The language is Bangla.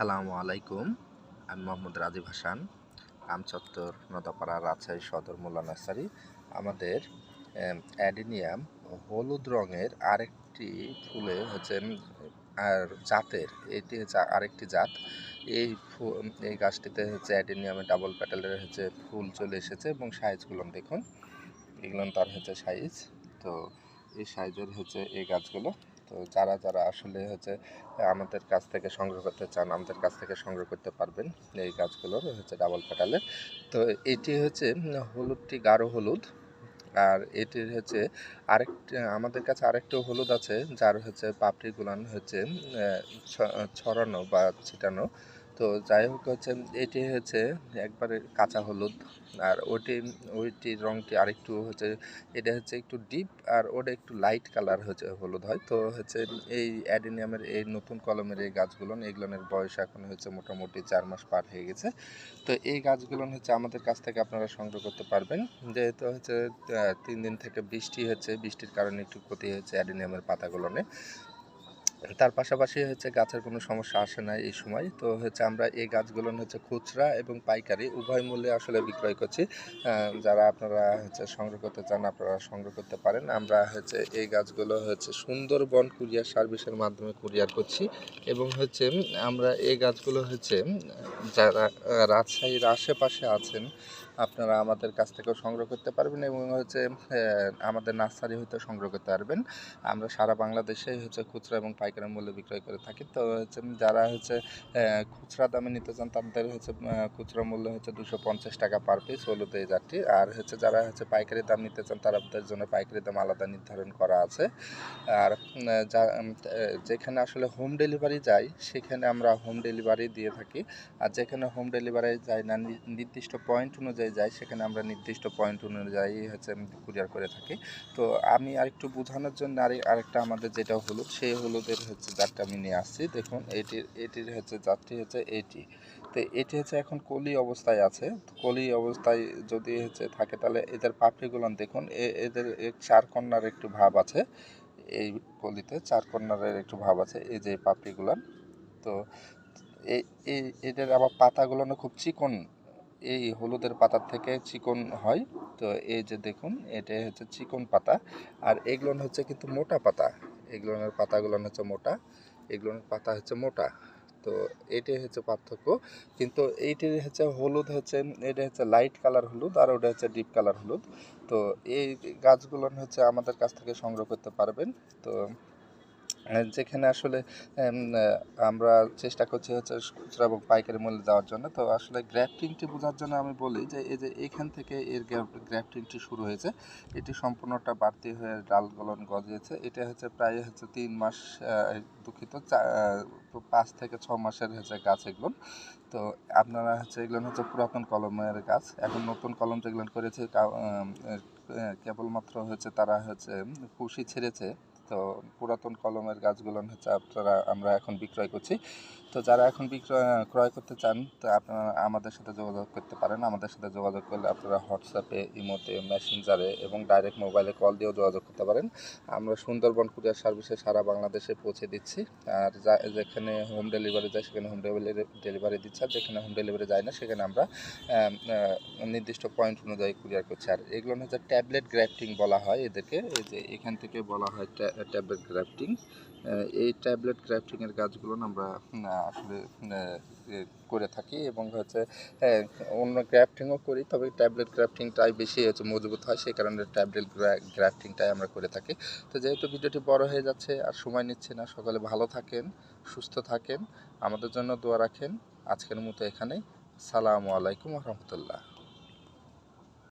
আসসালামু আলাইকুম। আমি মোহাম্মদ রাজীব হাসান রামচত্বর নদাপাড়া রাজশাহী সদর মোল্লা নার্সারি। আমাদের অ্যাডিনিয়াম হলুদ রঙের আরেকটি ফুলে হচ্ছে আর জাতের, এটি হচ্ছে আরেকটি জাত। এই এই গাছটিতে হচ্ছে অ্যাডিনিয়ামে ডাবল প্যাটেলের হচ্ছে ফুল চলে এসেছে এবং সাইজগুলো দেখুন। এগুলো তার হচ্ছে সাইজ। তো এই সাইজের হচ্ছে এই গাছগুলো। তো যারা যারা আসলে হচ্ছে, আমাদের কাছ থেকে সংগ্রহ করতে চান, আমাদের কাছ থেকে সংগ্রহ করতে পারবেন এই গাছগুলোর হচ্ছে ডাবল পেটালের তো এটি হচ্ছে হলুদটি গাঢ় হলুদ, আর এটির হচ্ছে আরেক আমাদের কাছে আরেকটি হলুদ আছে, যার হচ্ছে পাপড়ি গুলান হচ্ছে ছড়ানো বা ছিটানো। তো যাই হোক হচ্ছে, এটি হচ্ছে একবারে কাঁচা হলুদ। আর ওটি, ওইটির রঙটি আরেকটু হচ্ছে, এটা হচ্ছে একটু ডিপ আর ওটা একটু লাইট কালার হচ্ছে হলুদ হয়। তো হচ্ছে এই অ্যাডিনিয়ামের, এই নতুন কলমের এই গাছগুলো, এগুলোর বয়স এখন হচ্ছে মোটামুটি চার মাস পার হয়ে গেছে। তো এই গাছগুলো হচ্ছে আমাদের কাছ থেকে আপনারা সংগ্রহ করতে পারবেন। যেহেতু হচ্ছে তিন দিন থেকে বৃষ্টি হচ্ছে, বৃষ্টির কারণে একটু ক্ষতি হচ্ছে অ্যাডিনিয়ামের পাতাগুলোনে তার পাশাপাশি হচ্ছে গাছের কোনো সমস্যা আসে না এই সময়। তো হচ্ছে আমরা এই গাছগুলো হচ্ছে খুচরা এবং পাইকারি উভয় মূল্যে আসলে বিক্রয় করছি। যারা আপনারা হচ্ছে সংগ্রহ করতে চান আপনারা সংগ্রহ করতে পারেন। আমরা হচ্ছে এই গাছগুলো হচ্ছে সুন্দরবন কুরিয়ার সার্ভিসের মাধ্যমে কুরিয়ার করছি এবং হচ্ছে আমরা এই গাছগুলো হচ্ছে যারা রাজশাহীর আশেপাশে আছেন আপনারা আমাদের কাছ থেকেও সংগ্রহ করতে পারবেন এবং হচ্ছে আমাদের নার্সারি হতে সংগ্রহ করতে পারবেন। আমরা সারা বাংলাদেশে হচ্ছে খুচরা এবং পাইকারি মূল্যে বিক্রয় করে থাকি। তো হচ্ছে যারা হচ্ছে খুচরা দামে নিতে চান তাদের হচ্ছে খুচরা মূল্য হচ্ছে দুশো পঞ্চাশ টাকা পার পিস হলুদ এই জাতটি। আর হচ্ছে যারা হচ্ছে পাইকারি দাম নিতে চান তাদের জন্য পাইকারি দাম আলাদা নির্ধারণ করা আছে। আর যা যেখানে আসলে হোম ডেলিভারি যায় সেখানে আমরা হোম ডেলিভারি দিয়ে থাকি। আর যেখানে হোম ডেলিভারি যায় নি- নির্দিষ্ট পয়েন্ট অনুযায়ী যায়, সেখানে আমরা নির্দিষ্ট পয়েন্ট অনুযায়ী হচ্ছে কুরিয়ার করে থাকি। তো আমি আরেকটু বোঝানোর জন্য আরে, আরেকটা আমাদের যেটা হলুদ সেই হলুদের হচ্ছে জাতটা আমি নিয়ে আসছি। দেখুন এটির এটির হচ্ছে জাতটি হচ্ছে এটি। তো এটি হচ্ছে এখন কলি অবস্থায় আছে। কলি অবস্থায় যদি হচ্ছে থাকে, তাহলে এদের পাপড়িগুলো দেখুন এদের চার কন্যার একটু ভাব আছে। এই কলিতে চার কন্যারের একটু ভাব আছে, এই যে পাপড়িগুলান। তো এই এদের আবার পাতাগুলো খুব চিকন এই হলুদের পাতার থেকে চিকন হয়। তো এই যে দেখুন এটা হচ্ছে চিকন পাতা। আর এগুলো হচ্ছে কিন্তু মোটা পাতা। এগুলোর পাতাগুলো হচ্ছে মোটা, এগুলোর পাতা হচ্ছে মোটা। তো এটাই হচ্ছে পার্থক্য। কিন্তু এইটির হচ্ছে হলুদ হচ্ছে, এটা হচ্ছে লাইট কালার হলুদ আর ওটা হচ্ছে ডিপ কালার হলুদ। তো এই গাছগুলো হচ্ছে আমাদের কাছ থেকে সংগ্রহ করতে পারবেন। তো যেখানে আসলে আমরা চেষ্টা করছি হচ্ছে খুচরা এবং পাইকারি মূল্যে দেওয়ার জন্য। তো আসলে গ্র্যাফটিংটি বোঝার জন্য আমি বলি যে, এই যে এখান থেকে এর গ্র্যাফটিংটি শুরু হয়েছে। এটি সম্পূর্ণটা বাড়তি হয়ে ডাল গলন গজিয়েছে। এটা হচ্ছে প্রায় হচ্ছে তিন মাস দুঃখিত পাঁচ থেকে ছ মাসের হচ্ছে গাছ এগুলো। তো আপনারা হচ্ছে এগুলো হচ্ছে পুরাতন কলমের গাছ। এখন নতুন কলম যেগুলো করেছে কেবলমাত্র হচ্ছে তারা হচ্ছে কুশি ছেড়েছে। তো পুরাতন কলমের গাছগুলো হচ্ছে আপনারা, আমরা এখন বিক্রয় করছি। তো যারা এখন বিক্রয়, ক্রয় করতে চান, তো আপনারা আমাদের সাথে যোগাযোগ করতে পারেন। আমাদের সাথে যোগাযোগ করলে আপনারা হোয়াটসঅ্যাপে, ইমোতে, মেসেঞ্জারে এবং ডাইরেক্ট মোবাইলে কল দিয়েও যোগাযোগ করতে পারেন। আমরা সুন্দরবন কুরিয়ার সার্ভিসে সারা বাংলাদেশে পৌঁছে দিচ্ছি। আর যেখানে হোম ডেলিভারি যায়, সেখানে হোম ডেলিভারি ডেলিভারি দিচ্ছে। আর যেখানে হোম ডেলিভারি যায় না, সেখানে আমরা নির্দিষ্ট পয়েন্ট অনুযায়ী কুরিয়ার করছি। আর এগুলো হচ্ছে ট্যাবলেট গ্রাফটিং বলা হয় এদেরকে। এই যে এখান থেকে বলা হয় ট্যাবলেট গ্রাফটিং। এই ট্যাবলেট গ্রাফটিংয়ের কাজগুলো আমরা আসলে করে থাকি এবং হচ্ছে অন্য গ্রাফটিংও করি, তবে ট্যাবলেট গ্রাফটিংটাই বেশি হচ্ছে মজবুত হয়, সেই কারণে ট্যাবলেট গ্রাফটিংটাই আমরা করে থাকি। তো যেহেতু ভিডিওটি বড় হয়ে যাচ্ছে আর সময় নিচ্ছে না, সকালে ভালো থাকেন, সুস্থ থাকেন, আমাদের জন্য দোয়া রাখেন। আজকের মতো এখানেই। সালামু আলাইকুম রহমতুল্লাহ।